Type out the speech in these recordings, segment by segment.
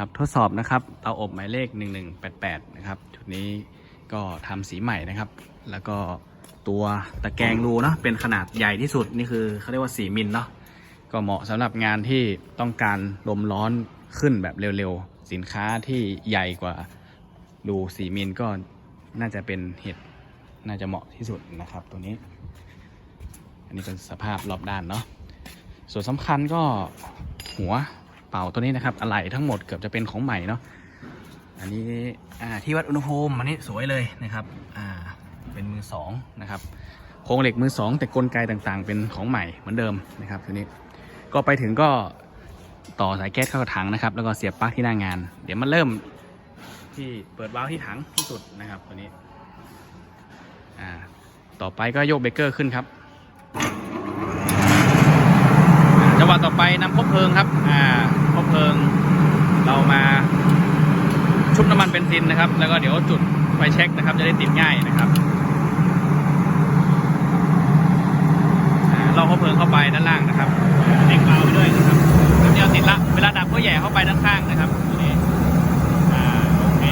ครับทดสอบนะครับเตาอบหมายเลข 1188 นะครับชุดนี้ก็ทำสีใหม่นะครับ แล้วก็ตัวตะแกรงรูเนาะเป็นขนาดใหญ่ที่สุดนี่คือเขาเรียกว่า 4 มิลเนาะก็เหมาะสำหรับงานที่ต้องการลมร้อนขึ้นแบบเร็วๆ สินค้าที่ใหญ่กว่ารู 4 มิลก็น่าจะเป็นเห็ดน่าจะเหมาะที่สุดนะครับตัวนี้ อันนี้เป็นสภาพรอบด้านเนาะส่วนสำคัญก็หัว เป่าตัวนี้นะครับอะไหล่ทั้งหมดเกือบจะเป็นของใหม่เนาะอันนี้ที่วัดอุณหภูมิอันนี้สวยเลยนะครับอ่าเป็นมือสองนะครับโครงเหล็กมือสองแต่กลไกต่างๆ เป็นของใหม่เหมือนเดิมนะครับทีนี้ก็ไปถึงก็ต่อสายแก๊สเข้าถังนะครับ แล้วก็เสียบปลั๊กที่หน้างาน เดี๋ยวมันเริ่มที่เปิดวาล์วที่ถังที่สุดนะครับตัวนี้อ่าต่อไปก็โยกเบเกอร์ขึ้นครับจังหวะต่อไปนำคบเพลิงครับอ่าคบเพลิง เรา มาชุบน้ำมันเบนซินนะครับ แล้วก็เดี๋ยวจุดไฟเช็คนะครับ จะได้ติดง่ายนะครับอ่าเราเพลิงเข้าไปด้านล่างนะครับเล็งเบาไปด้วยนะครับแล้วเดี๋ยวติดละ เวลาดับก็แย่เข้าไปด้านข้างนะครับตัวนี้อ่าโอเค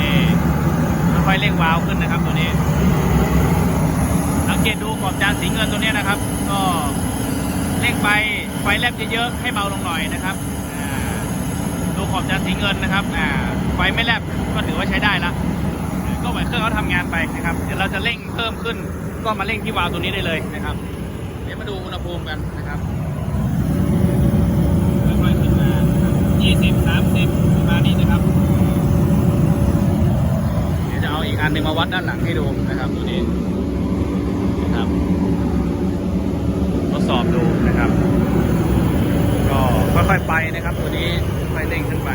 ค่อยเร่งวาล์วขึ้นนะครับตัวนี้สังเกตดูขอบจานสีเงินตัวนี้นะครับ ก็เร่งไปไฟแลบเยอะๆให้เบาลงหน่อยนะครับ อบจานสีเงินนะครับอ่าไฟไม่แลบก็ถือว่าใช้ได้ละก็เหมือนเครื่องเขาทำงานไปนะครับเดี๋ยวเราจะเร่งเพิ่มขึ้น ก็มาเร่งที่วาล์วตัวนี้ได้เลยนะครับ เดี๋ยวมาดูอุณหภูมิกันนะครับค่อยๆขึ้นมา20 30ประมาณนี้นะครับ เดี๋ยวจะเอาอีกอันหนึ่งมาวัดด้านหลังให้ดูนะครับตัวนี้ นะครับทดสอบดูนะครับ ก็ค่อยๆไปนะครับ ตัวนี้ ค่อยเร่งขึ้นไป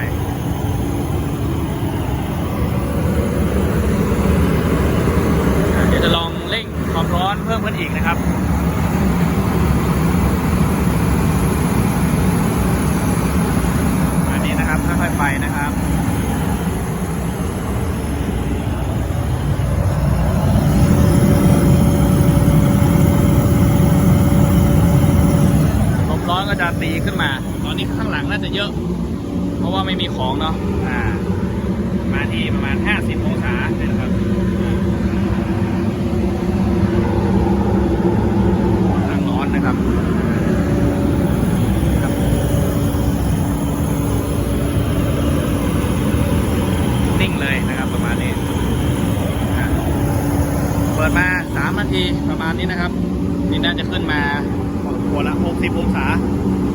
เดี๋ยวจะลองเร่งความร้อนเพิ่มขึ้นอีกนะครับอันนี้นะครับค่อยๆไปนะครับลมร้อนก็จะตีขึ้นมา ตอนนี้ข้างหลังน่าจะเยอะ เพราะว่าไม่มีของเนาะอ่า มาที่ประมาณ 50 องศาเลยนะครับอ่าข้างร้อนนะครับครับนิ่งเลยนะครับประมาณนี้อ่าเปิดมา 3 นาทีประมาณนี้นะครับ นี่น่าจะขึ้นมาพอสมควรละ 60 องศา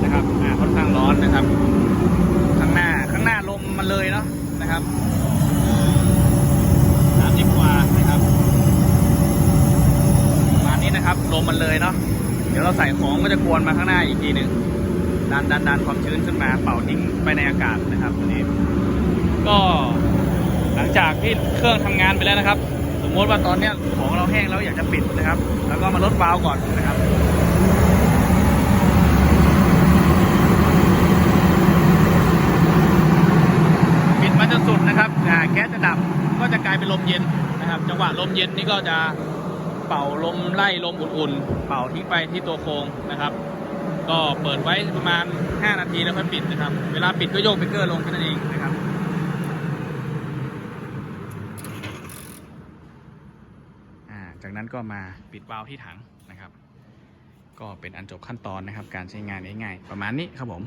นะครับอ่าค่อนข้างร้อนนะครับ ข้างหน้า ข้างหน้าลมมันเลยเนะครับสามสิบกว่านะครับมานี้นะครับลมมันเลยเนาะเดี๋ยวเราใส่ของก็จะกวนมาข้างหน้าอีกทีหนึ่งดันดันดันความชื้นขึ้นมาเป่าทิ้งไปในอากาศนะครับตัวนี้ ก็หลังจากที่เครื่องทำงานไปแล้วนะครับ สมมติว่าตอนเนี้ยของเราแห้งแล้วอยากจะปิดนะครับ แล้วก็มาลดวาล์วก่อนนะครับ ปิดมันจะสุดนะครับ อ่าแก๊สจะดับก็จะกลายเป็นลมเย็นนะครับ จังหวะลมเย็นนี่ก็จะเป่าลมไล่ลมอุ่นๆ เป่าทิ้งไปที่ตัวโครงนะครับ ก็เปิดไว้ประมาณ 5 นาทีแล้วค่อยปิดนะครับ เวลาปิดก็โยกเบรกเกอร์ลงแค่นั้นเองนะครับจากนั้นก็มาปิดวาล์วที่ถังนะครับ ก็เป็นอันจบขั้นตอนนะครับ การใช้งานง่ายๆประมาณนี้ครับผม